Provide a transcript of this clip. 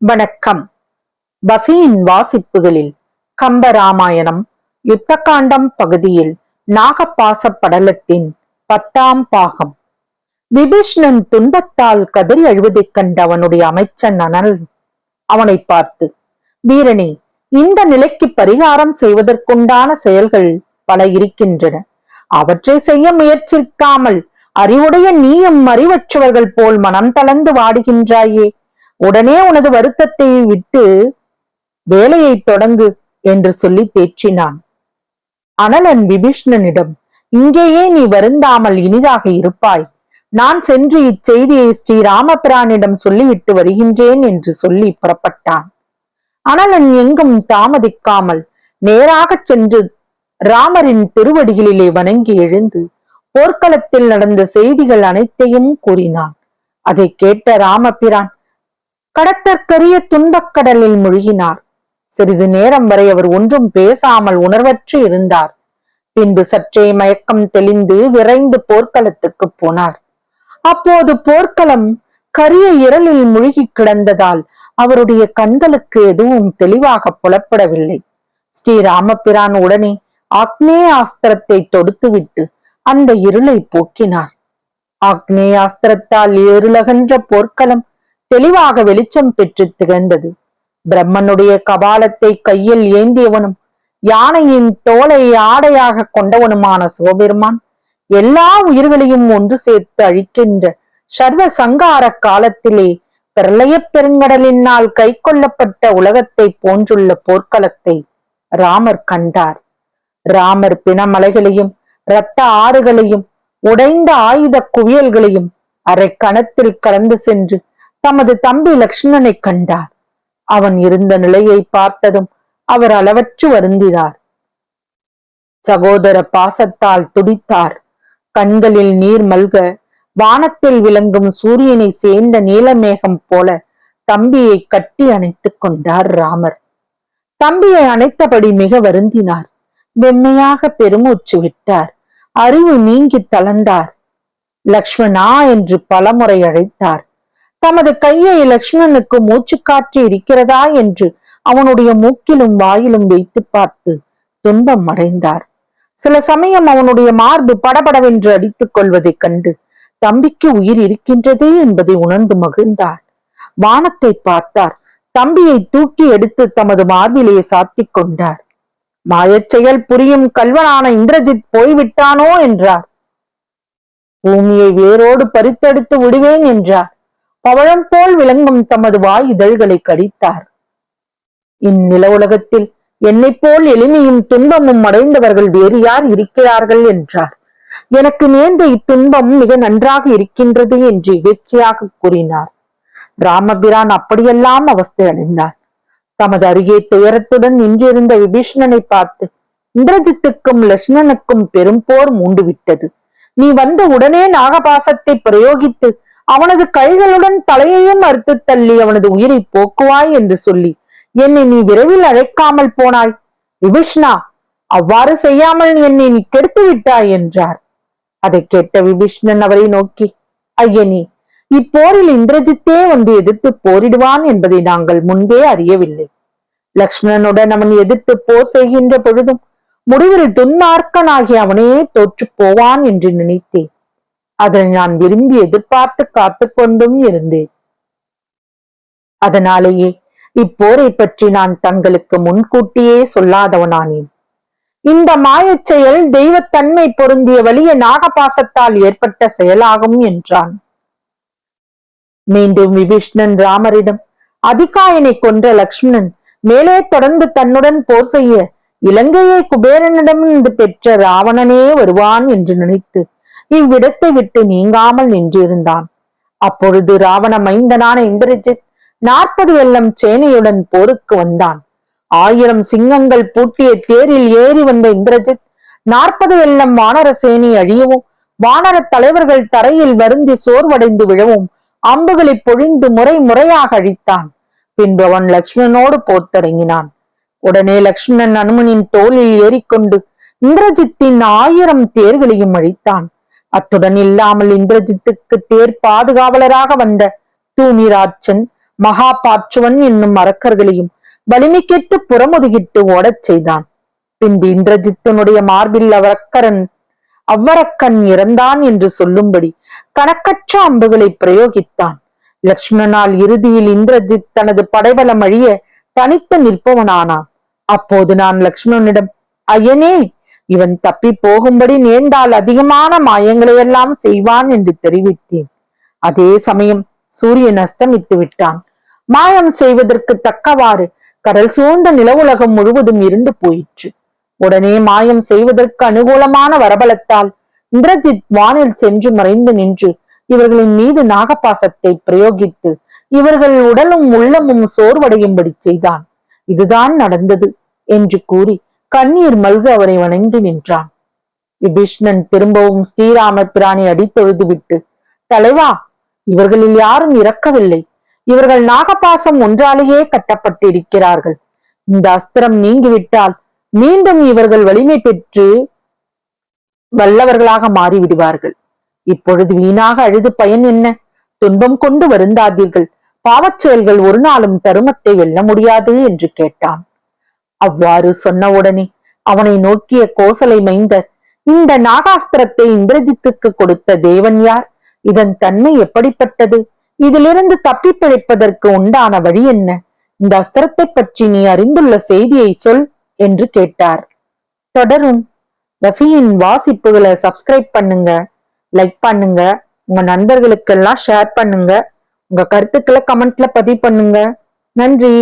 வணக்கம். பசியின் வாசிப்புகளில் கம்பராமாயணம் யுத்தகாண்டம் பகுதியில் நாகப்பாச படலத்தின் பத்தாம் பாகம். விபீஷ்ணன் துன்பத்தால் கதறி அழுவதைக் கண்ட அவனுடைய அமைச்சன் அனல். அவனை பார்த்து வீரனே இந்த நிலைக்கு பரிகாரம் செய்வதற்குண்டான செயல்கள் பல இருக்கின்றன. அவற்றை செய்ய முயற்சிக்காமல் அறிவுடைய நீயும் அறிவற்றவர்கள் போல் மனம் தளர்ந்து வாடுகின்றாயே. உடனே உனது வருத்தத்தை விட்டு வேலையை தொடங்கு என்று சொல்லி தேற்றினான். அனலன் விபீஷ்ணனிடம் இங்கேயே நீ வருந்தாமல் இனிதாக இருப்பாய். நான் சென்று இச்செய்தியை ஸ்ரீ ராமபிரானிடம் சொல்லிவிட்டு வருகின்றேன் என்று சொல்லி புறப்பட்டான். அனலன் எங்கும் தாமதிக்காமல் நேராகச் சென்று ராமரின் திருவடிகளிலே வணங்கி எழுந்து போர்க்களத்தில் நடந்த செய்திகள் அனைத்தையும் கூறினான். அதை கேட்ட ராமபிரான் கடத்தற்கரிய துன்பக்கடலில் மூழ்கினார். சிறிது நேரம் வரை அவர் ஒன்றும் பேசாமல் உணர்வற்று இருந்தார். பின்பு சற்றே மயக்கம் தெளிந்து விரைந்து போர்க்களத்துக்கு போனார். அப்போது போர்க்களம் கரிய இரலில் முழுகி கிடந்ததால் அவருடைய கண்களுக்கு எதுவும் தெளிவாக புலப்படவில்லை. ஸ்ரீராமபிரான் உடனே ஆக்னேயாஸ்திரத்தை தொடுத்துவிட்டு அந்த இருளை போக்கினார். ஆக்னேயாஸ்திரத்தால் இருளகன்ற போர்க்களம் தெளிவாக வெளிச்சம் பெற்று திகழ்ந்தது. பிரம்மனுடைய கபாலத்தை கையில் ஏந்தியவனும் யானையின் தோலை ஆடையாக கொண்டவனுமான சிவபெருமான் எல்லா உயிர்களையும் ஒன்று சேர்த்து அழிக்கின்ற சர்வ சங்கார காலத்திலே பிரளயப் பெருங்கடலினால் கை கொள்ளப்பட்ட உலகத்தை போன்றுள்ள போர்க்களத்தை ராமர் கண்டார். ராமர் பிணமலைகளையும் இரத்த ஆறுகளையும் உடைந்த ஆயுத குவியல்களையும் அரை கணத்தில் கடந்து சென்று தமது தம்பி லக்ஷ்மணனை கண்டார். அவன் இருந்த நிலையை பார்த்ததும் அவர் அளவற்று வருந்தினார். சகோதர பாசத்தால் துடித்தார். கண்களில் நீர் மல்க வானத்தில் விளங்கும் சூரியனை சேர்ந்த நீலமேகம் போல தம்பியை கட்டி அணைத்துக் கொண்டார் ராமர். தம்பியை அணைத்தபடி மிக வருந்தினார். வெண்மையாக பெருமூச்சு விட்டார் அறிவு நீங்கி தளர்ந்தார். லக்ஷ்மணா என்று பலமுறை அழைத்தார். தமது கையை லக்ஷ்மணனுக்கு மூச்சுக்காற்று இருக்கிறதா என்று அவனுடைய மூக்கிலும் வாயிலும் வைத்து பார்த்து துன்பம் அடைந்தார். சில சமயம் அவனுடைய மார்பு படபடவென்று அடித்துக் கொள்வதைக் கண்டு தம்பிக்கு உயிர் இருக்கின்றதே என்பதை உணர்ந்து மகிழ்ந்தார். வானத்தை பார்த்தார். தம்பியை தூக்கி எடுத்து தமது மார்பிலே சாத்திக் கொண்டார். மாயச்செயல் புரியும் கல்வனான இந்திரஜித் போய்விட்டானோ என்றார். பூமியை வேரோடு பறித்தெடுத்து விடுவேன் என்றார். பவழம் போல் விளங்கும் தமது வாய் இதழ்களை கடித்தார். இந்நில உலகத்தில் என்னை போல் எளிமையும் துன்பமும் அடைந்தவர்கள் வேறு யார் இருக்கிறார்கள் என்றார். எனக்கு நேர்ந்த இத்துன்பம் மிக நன்றாக இருக்கின்றது என்று இகழ்ச்சியாக கூறினார். ராமபிரான் அப்படியெல்லாம் அவஸ்தை அடைந்தார். தமது அருகே துயரத்துடன் நின்றிருந்த விபீஷணனை பார்த்து இந்திரஜித்துக்கும் லட்சுமணனுக்கும் பெரும் போர் மூண்டுவிட்டது. நீ வந்த உடனே நாகபாசத்தை பிரயோகித்து அவனது கைகளுடன் தலையையும் அறுத்து தள்ளி அவனது உயிரை போக்குவாய் என்று சொல்லி என்னை நீ விரைவில் அழைக்காமல் போனாய். விபீஷ்ணா அவ்வாறு செய்யாமல் என்னை நீ கெடுத்து விட்டாய் என்றார். அதை கேட்ட விபீஷ்ணன் அவரை நோக்கி ஐயனே இப்போரில் இந்திரஜித்தே வந்து எதிர்த்து போரிடுவான் என்பதை நாங்கள் முன்பே அறியவில்லை. லக்ஷ்மணனுடன் அவன் எதிர்த்து போர் செய்கின்ற பொழுதும் முடிவில் துன்மார்க்கனாகி அவனே தோற்று போவான் என்று நினைத்தேன். அதை நான் விரும்பி எதிர்பார்த்து காத்து கொண்டும் இருந்தேன். அதனாலேயே இப்போரை பற்றி நான் தங்களுக்கு முன்கூட்டியே சொல்லாதவனானேன். இந்த மாயச் செயல் தெய்வத்தன்மை பொருந்திய வலிய நாகபாசத்தால் ஏற்பட்ட செயலாகும் என்றான். மீண்டும் விபீஷ்ணன் ராமரிடம் அதிகாயனை கொன்ற லக்ஷ்மணன் மேலே தொடர்ந்து தன்னுடன் போர் செய்ய இலங்கையை குபேரனிடமிருந்து பெற்ற ராவணனே வருவான் என்று நினைத்து இவ்விடத்தை விட்டு நீங்காமல் நின்றிருந்தான். அப்பொழுது ராவண மைந்தனான இந்திரஜித் நாற்பது வெள்ளம் சேனையுடன் போருக்கு வந்தான். ஆயிரம் சிங்கங்கள் பூட்டிய தேரில் ஏறி வந்த இந்திரஜித் நாற்பது வெள்ளம் வானர சேனை அழியவும் வானர தலைவர்கள் தரையில் வருந்தி சோர்வடைந்து விழவும் அம்புகளை பொழிந்து முறை முறையாக அழித்தான். பின்பு அவன் லக்ஷ்மணனோடு போர் தொடங்கினான் உடனே லக்ஷ்மணன் அனுமனின் தோளில் ஏறிக்கொண்டு இந்திரஜித்தின் ஆயிரம் தேர்களையும் அழித்தான். அத்துடன் இல்லாமல் இந்திரஜித்துக்கு தேர் பாதுகாவலராக வந்த தூமிராட்சன் மகாபாற்றுவன் என்னும் அரக்கர்களையும் வலிமை கெட்டு புறமுதுகிட்டு ஓடச் செய்தான். பின்பு இந்திரஜித்தனுடைய மார்பில் அவரக்கரன் அவ்வரக்கன் இறந்தான் என்று சொல்லும்படி கணக்கற்ற அம்புகளை பிரயோகித்தான். லக்ஷ்மணனால் இறுதியில் இந்திரஜித் தனது படைபலம் அழிய தனித்து நிற்பவனானான். அப்போது நான் லக்ஷ்மணனிடம் ஐயனே இவன் தப்பி போகும்படி நேர்ந்தால் அதிகமான மாயங்களை எல்லாம் செய்வான் என்று தெரிவித்தேன். அதே சமயம் சூரியன் அஸ்தமித்து விட்டான். மாயம் செய்வதற்கு தக்கவாறு கடல் சூழ்ந்த நிலவுலகம் முழுவதும் இருந்து போயிற்று. உடனே மாயம் செய்வதற்கு அனுகூலமான வரபலத்தால் இந்திரஜித் வானில் சென்று மறைந்து நின்று இவர்களின் மீது நாகப்பாசத்தை பிரயோகித்து இவர்கள் உடலும் உள்ளமும் சோர்வடையும்படி செய்தான். இதுதான் நடந்தது என்று கூறி கண்ணீர் மல்க அவரை வணங்கி நின்றான். விபீஷ்ணன் திரும்பவும் ஸ்ரீராம பிரானை அடித்தொழுதுவிட்டு தலைவா இவர்களில் யாரும் இறக்கவில்லை. இவர்கள் நாகபாசம் ஒன்றாலேயே கட்டப்பட்டிருக்கிறார்கள். இந்த அஸ்திரம் நீங்கிவிட்டால் மீண்டும் இவர்கள் வலிமை பெற்று வல்லவர்களாக மாறிவிடுவார்கள். இப்பொழுது வீணாக அழுது பயன் என்ன? துன்பம் கொண்டு வருந்தாதீர்கள். பாவச் செயல்கள் ஒரு நாளும் தருமத்தை வெல்ல முடியாது என்று கேட்டான். அவ்வாறு சொன்னவுடனே அவனை நோக்கிய கோசலை மைந்தர் இந்த நாகாஸ்திரத்தை இந்திரஜித்துக்கு கொடுத்த தேவன் யார்? இதன் தன்மை எப்படிப்பட்டது? இதிலிருந்து தப்பி பிழைப்பதற்கு உண்டான வழி என்ன? இந்த அஸ்திரத்தை பற்றி நீ அறிந்துள்ள செய்தியை சொல் என்று கேட்டார். தொடரும். வசியின் வாசிப்புகளை சப்ஸ்கிரைப் பண்ணுங்க லைக் பண்ணுங்க உங்க நண்பர்களுக்கெல்லாம் ஷேர் பண்ணுங்க உங்க கருத்துக்களை கமெண்ட்ல பதிவு பண்ணுங்க. நன்றி.